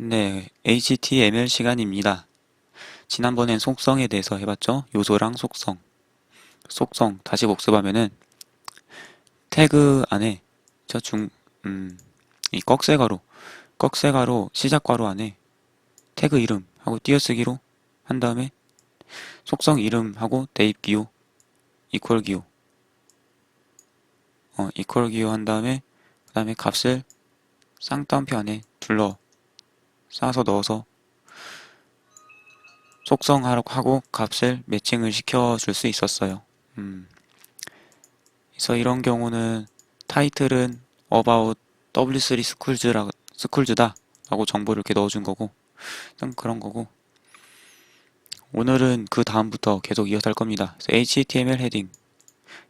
네, HTML 시간입니다. 지난번엔 속성에 대해서 해봤죠? 요소랑 속성. 속성, 다시 복습하면은, 태그 안에, 저 중, 음, 이 꺽쇠가로, 꺽쇠가로 시작괄호 안에 태그 이름 하고 띄어쓰기로 한 다음에 속성 이름 하고 대입 기호, 이퀄 기호, 어, 이퀄 기호 한 다음에, 그 다음에 값을 쌍따옴표 안에 둘러 쌓아서 넣어서 속성하라고 하고 값을 매칭을 시켜줄 수 있었어요. 음. 그래서 이런 경우는 타이틀은 about W3 schools schools 라고 정보를 이렇게 넣어준 거고 좀 그런 거고 오늘은 그 다음부터 계속 이어서 할 겁니다. HTML 헤딩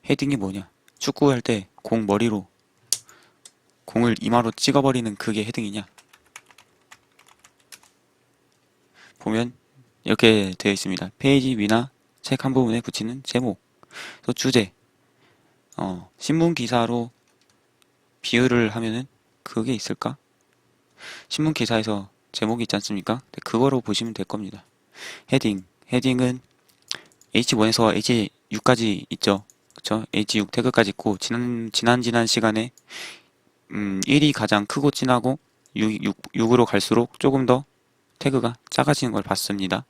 헤딩이 뭐냐? 축구할 때 공 머리로 공을 이마로 찍어버리는 그게 헤딩이냐? 보면 이렇게 되어 있습니다. 페이지 위나 책 한 부분에 붙이는 제목, 또 주제, 어, 신문 기사로 비유를 하면은 그게 있을까? 신문 기사에서 제목이 있지 않습니까? 네, 그거로 보시면 될 겁니다. 헤딩, 헤딩은 H1에서 H6까지 있죠. 그쵸? H6 태그까지 있고, 지난, 지난, 지난 시간에, 음, 1이 가장 크고 진하고, 6, 6, 6으로 갈수록 조금 더 태그가 작아지는 걸 봤습니다.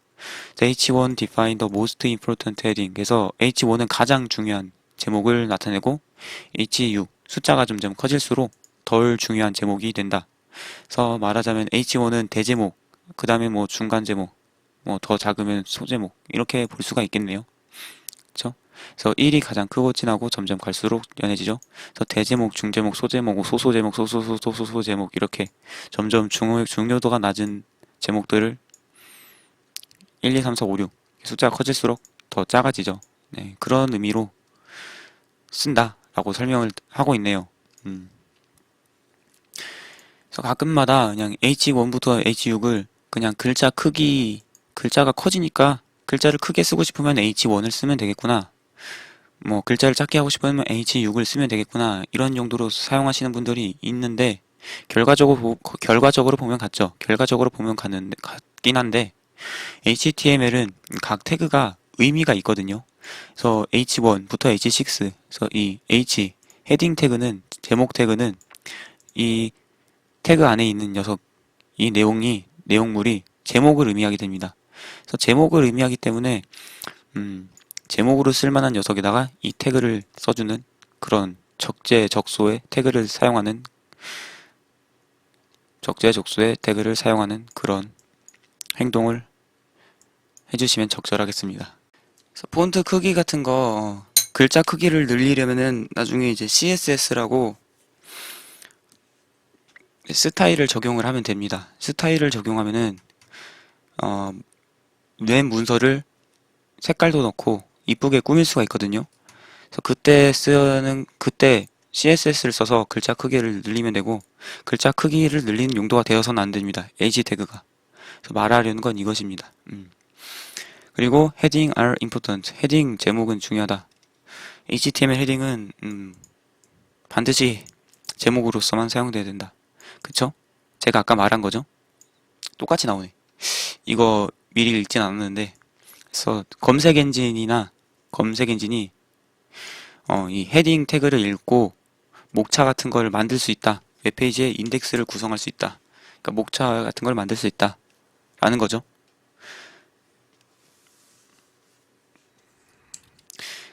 H1 define the most important heading. 그래서 H1은 가장 중요한 제목을 나타내고 H6 숫자가 점점 커질수록 덜 중요한 제목이 된다. 그래서 말하자면 H1은 대제목, 그 다음에 뭐 중간 제목, 뭐 더 작으면 소제목 이렇게 볼 수가 있겠네요. 그렇죠? 그래서 1이 가장 크고 진하고 점점 갈수록 연해지죠. 그래서 대제목, 중제목, 소제목, 소소제목, 소소소소소제목 이렇게 점점 중, 중요도가 낮은 제목들을 1, 2, 3, 4, 5, 6 숫자가 커질수록 더 작아지죠. 네, 그런 의미로 쓴다라고 설명을 하고 있네요. 음. 그래서 가끔마다 그냥 H1부터 H6을 그냥 글자 크기, 글자가 커지니까 글자를 크게 쓰고 싶으면 H1을 쓰면 되겠구나. 뭐 글자를 작게 하고 싶으면 H6을 쓰면 되겠구나. 이런 용도로 사용하시는 분들이 있는데 결과적으로 보, 결과적으로 보면 같죠. 결과적으로 보면 같는데 같긴 한데 HTML은 각 태그가 의미가 있거든요. 그래서 H1부터 H6, 그래서 이 H 헤딩 태그는 제목 태그는 이 태그 안에 있는 녀석 이 내용이 내용물이 제목을 의미하게 됩니다. 그래서 제목을 의미하기 때문에 음, 제목으로 쓸만한 녀석에다가 이 태그를 써주는 그런 적재적소의 태그를 사용하는 적재적소의 태그를 사용하는 그런 행동을 해주시면 적절하겠습니다. 폰트 크기 같은 거 글자 크기를 늘리려면은 나중에 이제 CSS라고 스타일을 적용을 하면 됩니다. 스타일을 적용하면은 어, 뇌 문서를 색깔도 넣고 이쁘게 꾸밀 수가 있거든요. 그래서 그때 쓰는 그때 CSS를 써서 글자 크기를 늘리면 되고 글자 크기를 늘리는 용도가 되어서는 안 됩니다. H 태그가. 말하려는 건 이것입니다. 음. 그리고 헤딩 are important. 헤딩 제목은 중요하다. HTML 헤딩은 음, 반드시 제목으로서만 사용돼야 된다. 그쵸? 제가 아까 말한 거죠? 똑같이 나오네. 이거 미리 읽진 않았는데 그래서 검색 엔진이나 검색 엔진이 어, 이 헤딩 태그를 읽고 목차 같은 걸 만들 수 있다. 웹페이지에 인덱스를 구성할 수 있다. 그러니까 목차 같은 걸 만들 수 있다. 라는 거죠.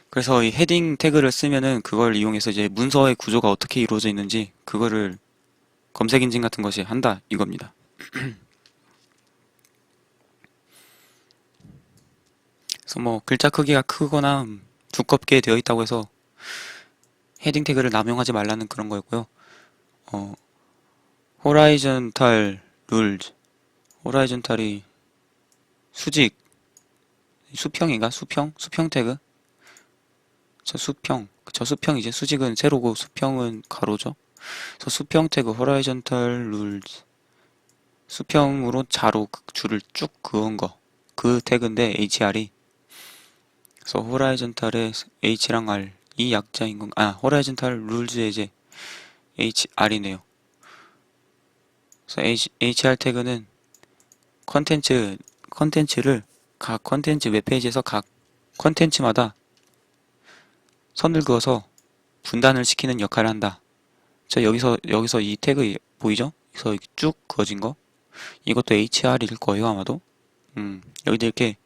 그래서 이 헤딩 태그를 쓰면은 그걸 이용해서 이제 문서의 구조가 어떻게 이루어져 있는지 그거를 검색 엔진 같은 것이 한다 이겁니다. 그래서 뭐 글자 크기가 크거나 두껍게 되어 있다고 해서 헤딩 태그를 남용하지 말라는 그런 거였고요. 어, 호라이즌탈 룰즈 호라이즌탈이 수직 수평인가? 수평? 수평 태그? 저 수평 저 수평이지 수직은 세로고 수평은 가로죠. 그래서 수평 태그 호라이즌탈 룰즈 수평으로 자로 그 줄을 쭉 그은 거 그 태그인데 HR이 그래서 호라이즌탈의 H랑 R 이 약자인 건, 아, 호라이즌탈 룰즈의 이제 HR이네요. 그래서 H, HR 태그는 컨텐츠 컨텐츠를 각 컨텐츠 웹페이지에서 각 컨텐츠마다 선을 그어서 분단을 시키는 역할을 한다. 저 여기서 여기서 이 태그 보이죠? 그래서 쭉 그어진 거 이것도 HR일 거예요 아마도. 음 여기도 이렇게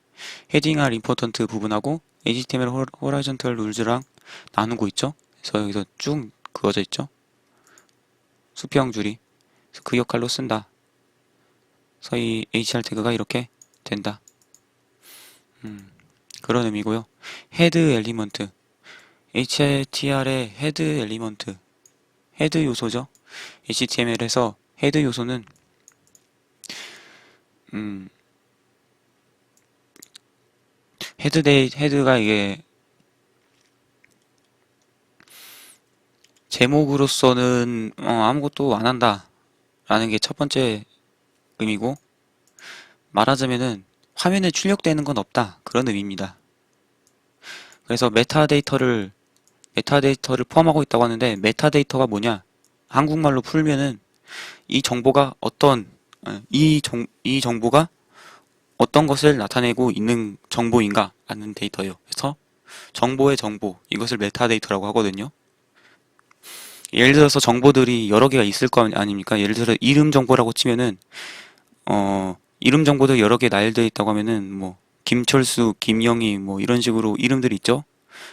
헤딩할 임포턴트 부분하고 HTML 호- 호라이즌털 룰즈랑 나누고 있죠? 그래서 여기서 쭉 그어져 있죠? 수평 줄이 그 역할로 쓴다. 그래서 이 HR 태그가 이렇게 된다. 음, 그런 의미고요. 헤드 엘리먼트 HTR의 헤드 엘리먼트 헤드 요소죠. HTML에서 헤드 요소는 음, 헤드 데이 헤드가 이게 제목으로서는 어, 아무것도 안 한다 라는 게 첫 번째 의미고 말하자면은 화면에 출력되는 건 없다 그런 의미입니다. 그래서 메타데이터를 메타데이터를 포함하고 있다고 하는데 메타데이터가 뭐냐? 한국말로 풀면은 이 정보가 어떤 어, 이, 정, 이 정보가 어떤 것을 나타내고 있는 정보인가 라는 데이터예요. 그래서 정보의 정보 이것을 메타데이터라고 하거든요. 예를 들어서 정보들이 여러 개가 있을 거 아닙니까? 예를 들어 이름 정보라고 치면은 어 이름 정보도 여러 개 나열되어 있다고 하면은 뭐 김철수, 김영희 뭐 이런 식으로 이름들이 있죠.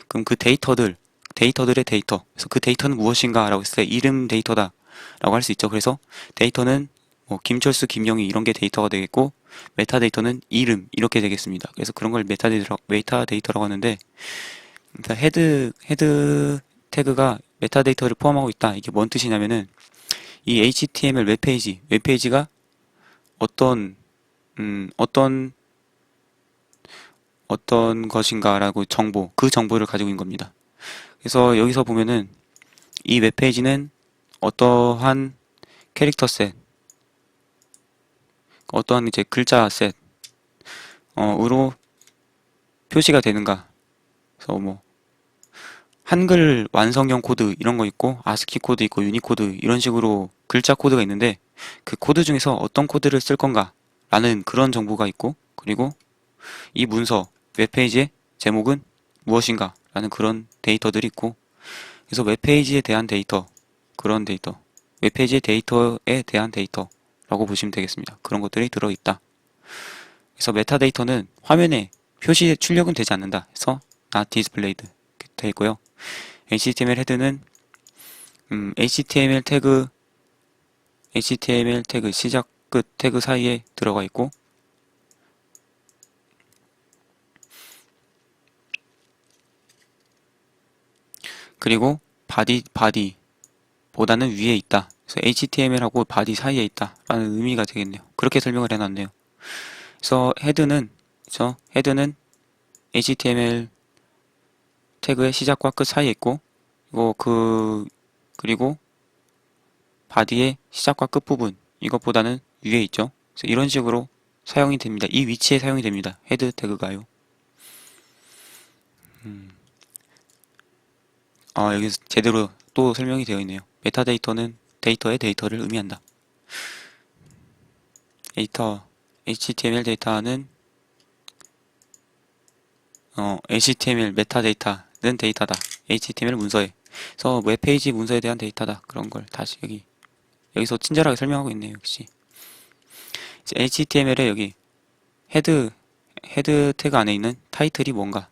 그럼 그 데이터들 데이터들의 데이터. 그래서 그 데이터는 무엇인가라고 했을 때 이름 데이터다라고 할 수 있죠. 그래서 데이터는 뭐 김철수, 김영희 이런 게 데이터가 되겠고 메타데이터는 이름 이렇게 되겠습니다. 그래서 그런 걸 메타데이터 메타데이터라고 하는데 일단 헤드 헤드 태그가 메타데이터를 포함하고 있다. 이게 뭔 뜻이냐면은 이 HTML 웹페이지 웹페이지가 어떤 음 어떤 어떤 것인가라고 정보 그 정보를 가지고 있는 겁니다. 그래서 여기서 보면은 이 웹페이지는 어떠한 캐릭터 셋 어떠한 이제 글자 셋 어으로 표시가 되는가. 그래서 뭐 한글 완성형 코드 이런 거 있고 아스키 코드 있고 유니코드 이런 식으로 글자 코드가 있는데 그 코드 중에서 어떤 코드를 쓸 건가 라는 그런 정보가 있고 그리고 이 문서 웹페이지의 제목은 무엇인가 라는 그런 데이터들이 있고 그래서 웹페이지에 대한 데이터 그런 데이터 웹페이지의 데이터에 대한 데이터 라고 보시면 되겠습니다. 그런 것들이 들어있다. 그래서 메타데이터는 화면에 표시 출력은 되지 않는다. 그래서 not displayed 되어 있고요. HTML 헤드는 음, HTML 태그 HTML 태그 시작 끝 태그 사이에 들어가 있고 그리고 바디 보다는 위에 있다. 그래서 HTML하고 바디 사이에 있다라는 의미가 되겠네요. 그렇게 설명을 해놨네요. 그래서 헤드는 그래서 헤드는 HTML 태그의 시작과 끝 사이에 있고 이거 그 그리고 바디의 시작과 끝 부분 이것보다는 위에 있죠. 그래서 이런 식으로 사용이 됩니다. 이 위치에 사용이 됩니다. 헤드 태그가요. 음. 아, 여기 제대로 또 설명이 되어 있네요. 메타데이터는 데이터의 데이터를 의미한다. 데이터, HTML 데이터는 어, HTML 메타데이터는 데이터다. HTML 문서에. 그래서 웹페이지 문서에 대한 데이터다. 그런 걸 다시 여기 여기서 친절하게 설명하고 있네요. 역시. HTML에 여기 헤드 헤드 태그 안에 있는 타이틀이 뭔가?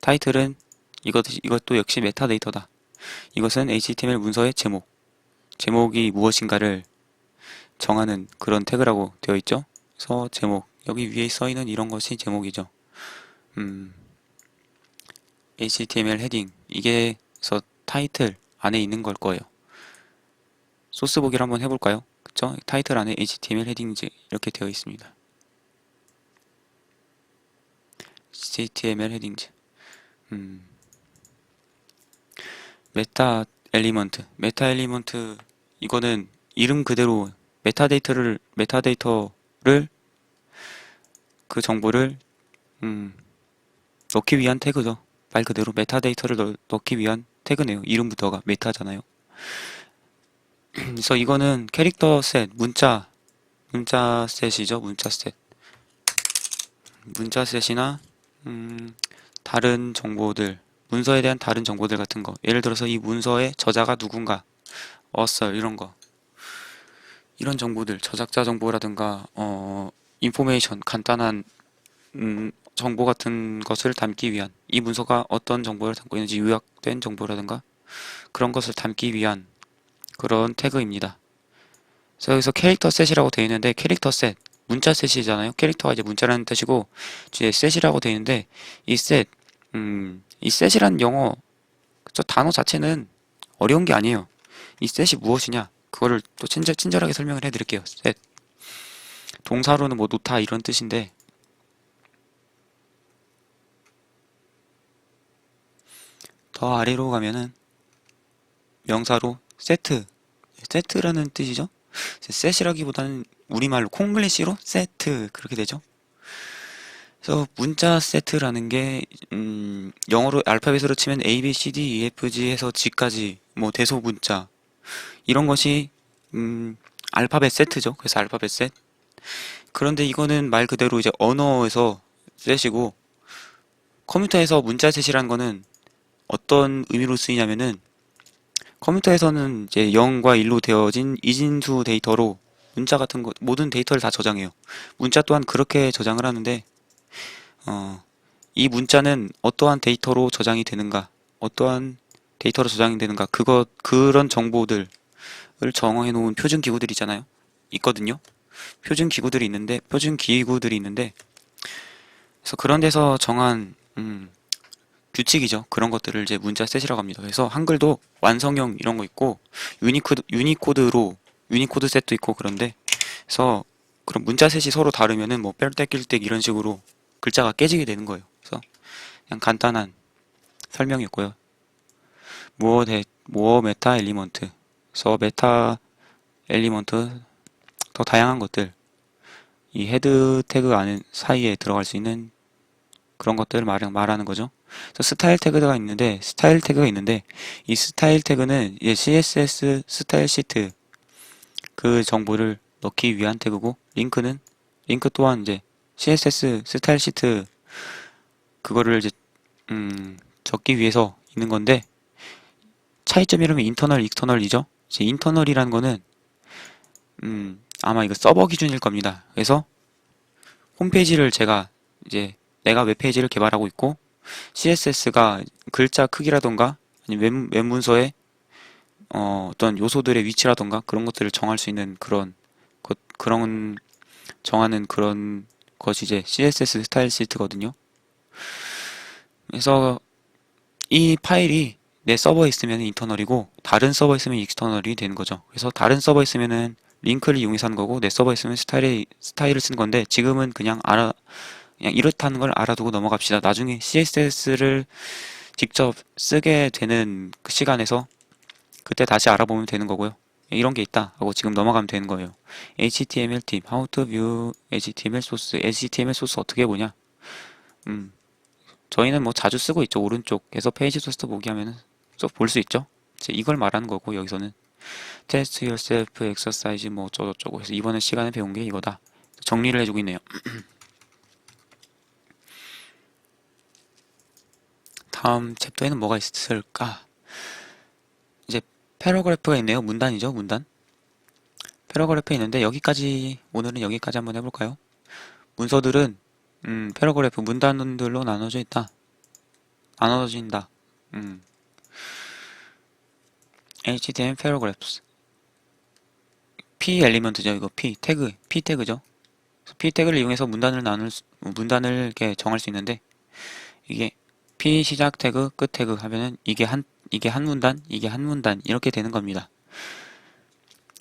타이틀은 이것 이것도 역시 메타데이터다. 이것은 HTML 문서의 제목. 제목이 무엇인가를 정하는 그런 태그라고 되어 있죠. 그래서 제목 여기 위에 써 있는 이런 것이 제목이죠. 음, HTML 헤딩 이게 그래서 타이틀 안에 있는 걸 거예요. 소스 보기를 한번 해볼까요? 그쵸? 타이틀 안에 HTML 헤딩즈 이렇게 되어 있습니다. HTML 헤딩즈 음, 메타 엘리먼트 메타 엘리먼트 이거는 이름 그대로 메타데이터를 메타데이터를 그 정보를 음, 넣기 위한 태그죠. 말 그대로 메타데이터를 넣, 넣기 위한 태그네요. 이름부터가 메타잖아요. 그래서 이거는 캐릭터 셋, 문자, 문자 셋이죠. 문자 셋. 문자 셋이나 음, 다른 정보들, 문서에 대한 다른 정보들 같은 거. 예를 들어서 이 문서의 저자가 누군가, 어썰 이런 거. 이런 정보들, 저작자 정보라든가 어, 인포메이션 간단한 음, 정보 같은 것을 담기 위한 이 문서가 어떤 정보를 담고 있는지 요약된 정보라든가 그런 것을 담기 위한 그런 태그입니다. 그래서 여기서 캐릭터 셋이라고 되어 있는데 캐릭터 셋 문자 셋이잖아요. 캐릭터가 이제 문자라는 뜻이고 뒤에 셋이라고 되어 있는데 이 셋, 음, 이 셋이란 영어 저 단어 자체는 어려운 게 아니에요. 이 셋이 무엇이냐? 그거를 또 친절, 친절하게 설명을 해드릴게요. 셋. 동사로는 뭐 놓다 이런 뜻인데 더 아래로 가면은 명사로 세트 세트라는 뜻이죠. 셋이라기보다는 우리말로 콩글리시로 세트 그렇게 되죠. 그래서 문자 세트라는 게 음, 영어로 알파벳으로 치면 A, B, C, D, E, F, G 해서 G까지 뭐 대소 문자 이런 것이 음, 알파벳 세트죠. 그래서 알파벳 셋. 그런데 이거는 말 그대로 이제 언어에서 셋이고 컴퓨터에서 문자 셋이라는 거는 어떤 의미로 쓰이냐면은 컴퓨터에서는 이제 0과 1로 되어진 이진수 데이터로 문자 같은 거 모든 데이터를 다 저장해요. 문자 또한 그렇게 저장을 하는데 어, 이 문자는 어떠한 데이터로 저장이 되는가, 어떠한 데이터로 저장이 되는가, 그것 그런 정보들을 정해 놓은 표준 기구들이잖아요. 있거든요. 표준 기구들이 있는데 표준 기구들이 있는데 그래서 그런 데서 정한 음, 규칙이죠. 그런 것들을 이제 문자 셋이라고 합니다. 그래서 한글도 완성형 이런 거 있고 유니코드 유니코드로 유니코드 셋도 있고 그런데 그래서 그런 문자 셋이 서로 다르면은 뭐 뺄때 낄때 이런 식으로 글자가 깨지게 되는 거예요. 그래서 그냥 간단한 설명이었고요. 무어 데 무어 메타 엘리먼트 그래서 메타 엘리먼트 더 다양한 것들 이 헤드 태그 안에 사이에 들어갈 수 있는 그런 것들을 말, 말하는 거죠. 그래서 스타일 태그가 있는데 스타일 태그가 있는데 이 스타일 태그는 이제 CSS 스타일 시트 그 정보를 넣기 위한 태그고 링크는 링크 또한 이제 CSS 스타일 시트 그거를 이제 음, 적기 위해서 있는 건데 차이점 이름이 인터널 익스터널이죠. 이제 인터널이라는 거는 음, 아마 이거 서버 기준일 겁니다. 그래서 홈페이지를 제가 이제 내가 웹페이지를 개발하고 있고 CSS가 글자 크기라던가 아니면 웹, 웹문서의 어, 어떤 요소들의 위치라던가 그런 것들을 정할 수 있는 그런 것, 그런 정하는 그런 것이 이제 CSS 스타일 시트거든요. 그래서 이 파일이 내 서버에 있으면 인터널이고 다른 서버에 있으면 익스터널이 되는 거죠. 그래서 다른 서버에 있으면은 링크를 이용해서 하는 거고 내 서버에 있으면 스타일의 스타일을 쓰는 건데 지금은 그냥 알아 그냥 이렇다는 걸 알아두고 넘어갑시다. 나중에 CSS를 직접 쓰게 되는 그 시간에서 그때 다시 알아보면 되는 거고요. 이런 게 있다 하고 지금 넘어가면 되는 거예요. HTML 팁, How to view HTML 소스, HTML 소스 어떻게 보냐? 음, 저희는 뭐 자주 쓰고 있죠. 오른쪽에서 페이지 소스 보기 하면은 볼 수 있죠. 이걸 말하는 거고 여기서는 테스트 yourself exercise 뭐 어쩌고저쩌고 해서 이번에 시간에 배운 게 이거다. 정리를 해주고 있네요. 다음 챕터에는 뭐가 있을까? 이제 패러그래프가 있네요. 문단이죠, 문단. 패러그래프 있는데 여기까지 오늘은 여기까지 한번 해볼까요? 문서들은 음, 패러그래프 문단들로 나눠져 있다. 나눠진다. 음. HTML 패러그래프스 P 엘리먼트죠. 이거 P 태그, P 태그죠. P 태그를 이용해서 문단을 나눌 수, 문단을 이렇게 정할 수 있는데 이게 P 시작 태그, 끝 태그 하면은 이게 한 이게 한 문단, 이게 한 문단 이렇게 되는 겁니다.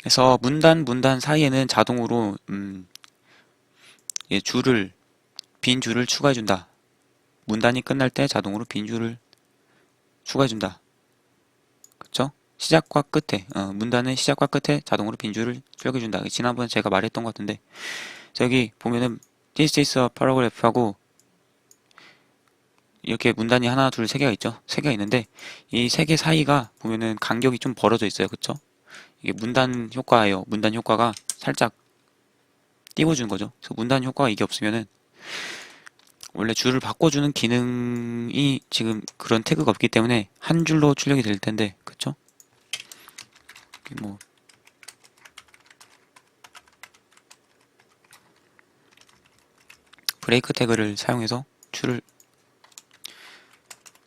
그래서 문단 문단 사이에는 자동으로 음, 예, 줄을 빈 줄을 추가해 준다. 문단이 끝날 때 자동으로 빈 줄을 추가해 준다. 시작과 끝에 어, 문단의 시작과 끝에 자동으로 빈 줄을 추가해 준다. 지난번에 제가 말했던 것 같은데 저기 보면은 this is a paragraph 하고 이렇게 문단이 하나, 둘, 세 개가 있죠. 세 개가 있는데 이 세 개 사이가 보면은 간격이 좀 벌어져 있어요. 그쵸? 이게 문단 효과예요. 문단 효과가 살짝 띄워주는 거죠. 그래서 문단 효과가 이게 없으면은 원래 줄을 바꿔주는 기능이 지금 그런 태그가 없기 때문에 한 줄로 출력이 될 텐데, 그쵸? 뭐 브레이크 태그를 사용해서 줄을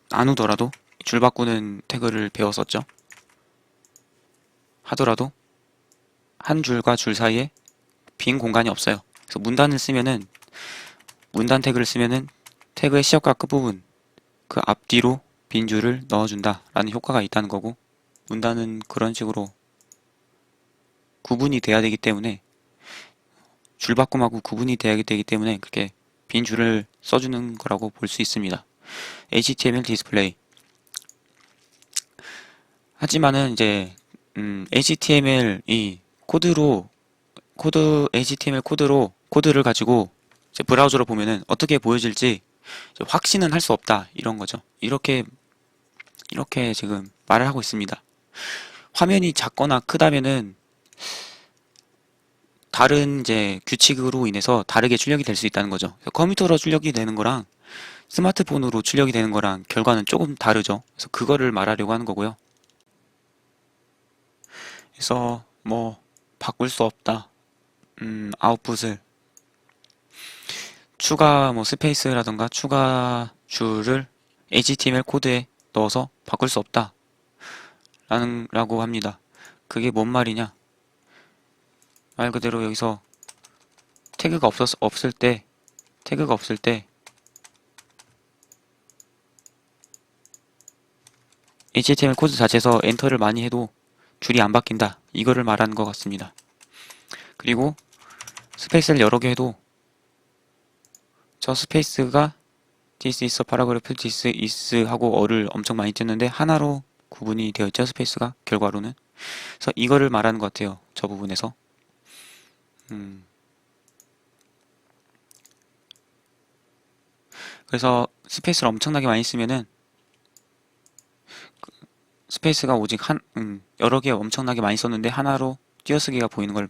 나누더라도 줄 바꾸는 태그를 배웠었죠. 하더라도 한 줄과 줄 사이에 빈 공간이 없어요. 그래서 문단을 쓰면은 문단 태그를 쓰면은 태그의 시작과 끝부분 그 앞뒤로 빈 줄을 넣어준다 라는 효과가 있다는 거고 문단은 그런 식으로 구분이 돼야 되기 때문에 줄 바꿈하고 구분이 돼야 되기 때문에 그렇게 빈 줄을 써주는 거라고 볼 수 있습니다. HTML 디스플레이 하지만은 이제 음, HTML이 코드로 코드 HTML 코드로 코드를 가지고 브라우저로 보면은 어떻게 보여질지 확신은 할 수 없다 이런 거죠. 이렇게 이렇게 지금 말을 하고 있습니다. 화면이 작거나 크다면은 다른 이제 규칙으로 인해서 다르게 출력이 될 수 있다는 거죠. 컴퓨터로 출력이 되는 거랑 스마트폰으로 출력이 되는 거랑 결과는 조금 다르죠. 그래서 그거를 말하려고 하는 거고요. 그래서 뭐 바꿀 수 없다. 음, 아웃풋을 추가 뭐 스페이스라던가 추가 줄을 HTML 코드에 넣어서 바꿀 수 없다. 라는 라고 합니다. 그게 뭔 말이냐? 말 그대로 여기서 태그가 없었 없을 때 태그가 없을 때 HTML 코드 자체에서 엔터를 많이 해도 줄이 안 바뀐다. 이거를 말하는 것 같습니다. 그리고 스페이스를 여러 개 해도 저 스페이스가 this is a paragraph, this is 하고 어를 엄청 많이 뜯는데 하나로 구분이 되어 있죠. 스페이스가 결과로는. 그래서 이거를 말하는 것 같아요. 저 부분에서. 음. 그래서 스페이스를 엄청나게 많이 쓰면은 그 스페이스가 오직 한 음, 여러 개 엄청나게 많이 썼는데 하나로 띄어쓰기가 보이는 걸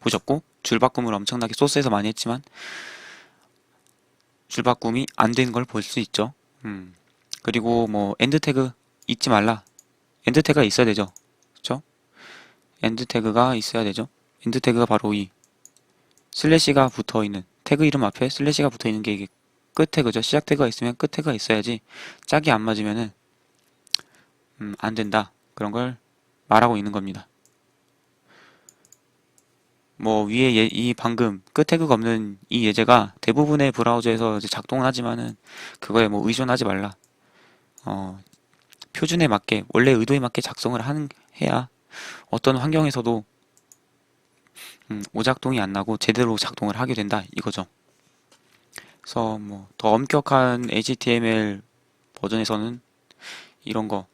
보셨고 줄 바꿈을 엄청나게 소스에서 많이 했지만 줄 바꿈이 안 되는 걸 볼 수 있죠. 음. 그리고 뭐 엔드 태그 잊지 말라. 엔드 태그가 있어야 되죠. 그렇죠? 엔드 태그가 있어야 되죠. 엔드 태그가 바로 이 슬래시가 붙어 있는 태그 이름 앞에 슬래시가 붙어 있는 게 이게 끝 태그죠. 시작 태그가 있으면 끝 태그가 있어야지 짝이 안 맞으면은 음, 안 된다. 그런 걸 말하고 있는 겁니다. 뭐 위에 예, 이 방금 끝 태그가 없는 이 예제가 대부분의 브라우저에서 작동은 하지만은 그거에 뭐 의존하지 말라. 어, 표준에 맞게 원래 의도에 맞게 작성을 하는 해야 어떤 환경에서도 음, 오작동이 안 나고 제대로 작동을 하게 된다 이거죠. 그래서 뭐 더 엄격한 HTML 버전에서는 이런 거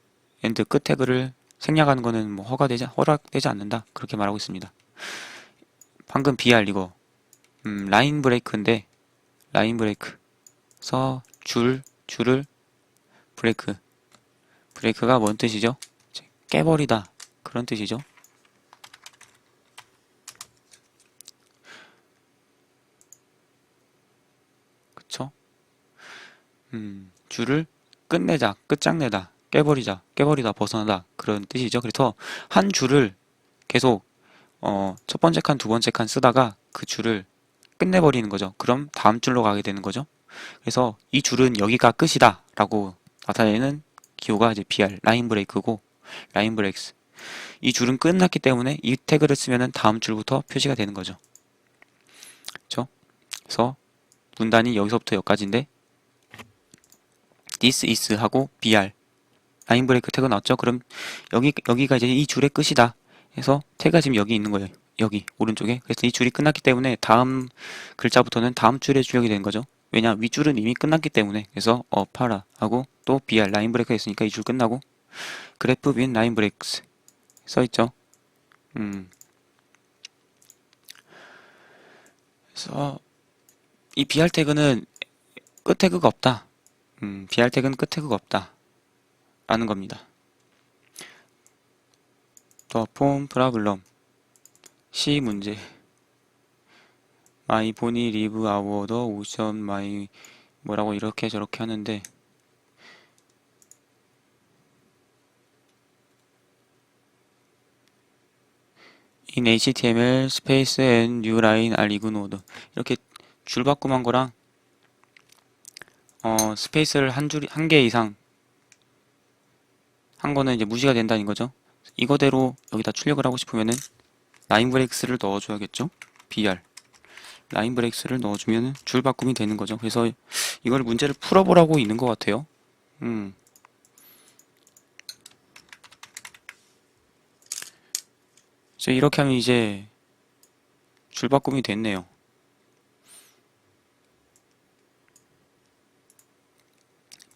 엔드 끝 태그를 생략하는 거는 뭐 허가되지 허락되지 않는다 그렇게 말하고 있습니다. 방금 BR 이거 음, 라인 브레이크인데 라인 브레이크 서 줄 줄을 브레이크 브레이크가 뭔 뜻이죠? 깨버리다 그런 뜻이죠. 그쵸? 음, 줄을 끝내자, 끝장내다, 깨버리자, 깨버리다, 벗어나다 그런 뜻이죠. 그래서 한 줄을 계속 어, 첫 번째 칸, 두 번째 칸 쓰다가 그 줄을 끝내버리는 거죠. 그럼 다음 줄로 가게 되는 거죠. 그래서 이 줄은 여기가 끝이다 라고 나타내는 기호가 이제 BR, 라인 브레이크고 라인 브레이크스. 이 줄은 끝났기 때문에 이 태그를 쓰면은 다음 줄부터 표시가 되는 거죠. 그렇죠? 그래서 문단이 여기서부터 여기까지인데 this is 하고 br 라인 브레이크 태그 나왔죠? 그럼 여기 여기가 이제 이 줄의 끝이다. 해서 태그가 지금 여기 있는 거예요. 여기 오른쪽에. 그래서 이 줄이 끝났기 때문에 다음 글자부터는 다음 줄에 출력이 되는 거죠. 왜냐 윗줄은 이미 끝났기 때문에 그래서 어 파라 하고 또 br 라인 브레이크 있으니까 이 줄 끝나고 그래프 빈 라인 브레이크스 써 있죠. 음. 그래서 이 br 태그는 끝 태그가 없다. 음, br 태그는 끝 태그가 없다. 라는 겁니다. 더 폼 프라블럼 C 문제 마이 보니 리브 아워더 오션 마이 뭐라고 이렇게 저렇게 하는데 in HTML space and new line are ignored 이렇게 줄 바꿈한 거랑 어 스페이스를 한 줄 한 개 이상 한 거는 이제 무시가 된다는 거죠. 이거대로 여기다 출력을 하고 싶으면은 라인 브레이크스를 넣어줘야겠죠. BR 라인 브레이크스를 넣어주면은 줄바꿈이 되는 거죠. 그래서 이걸 문제를 풀어보라고 있는 것 같아요. 음. 이제 이렇게 하면 이제 줄 바꿈이 됐네요.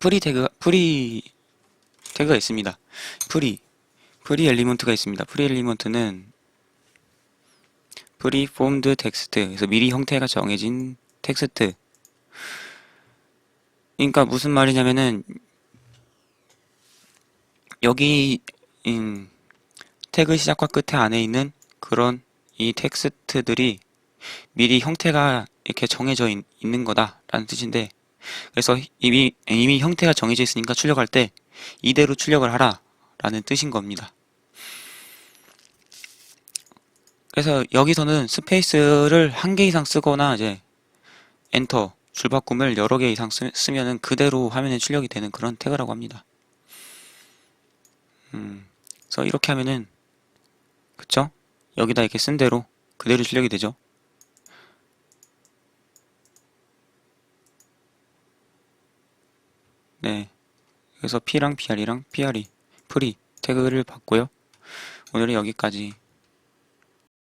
프리 태그 프리 태그가 있습니다. 프리 프리 엘리먼트가 있습니다. 프리 엘리먼트는 프리 폼드 텍스트 그래서 미리 형태가 정해진 텍스트 그러니까 무슨 말이냐면은 여기 음, 태그 시작과 끝에 안에 있는 그런 이 텍스트들이 미리 형태가 이렇게 정해져 있, 는 거다라는 뜻인데 그래서 이미 이미 형태가 정해져 있으니까 출력할 때 이대로 출력을 하라 라는 뜻인 겁니다. 그래서 여기서는 스페이스를 한 개 이상 쓰거나 이제 엔터 줄바꿈을 여러 개 이상 쓰, 쓰면은 그대로 화면에 출력이 되는 그런 태그라고 합니다. 음, 그래서 이렇게 하면은 그쵸? 여기다 이렇게 쓴 대로 그대로 출력이 되죠. 네. 그래서 P랑 PR이랑 PR이 프리 태그를 받고요. 오늘은 여기까지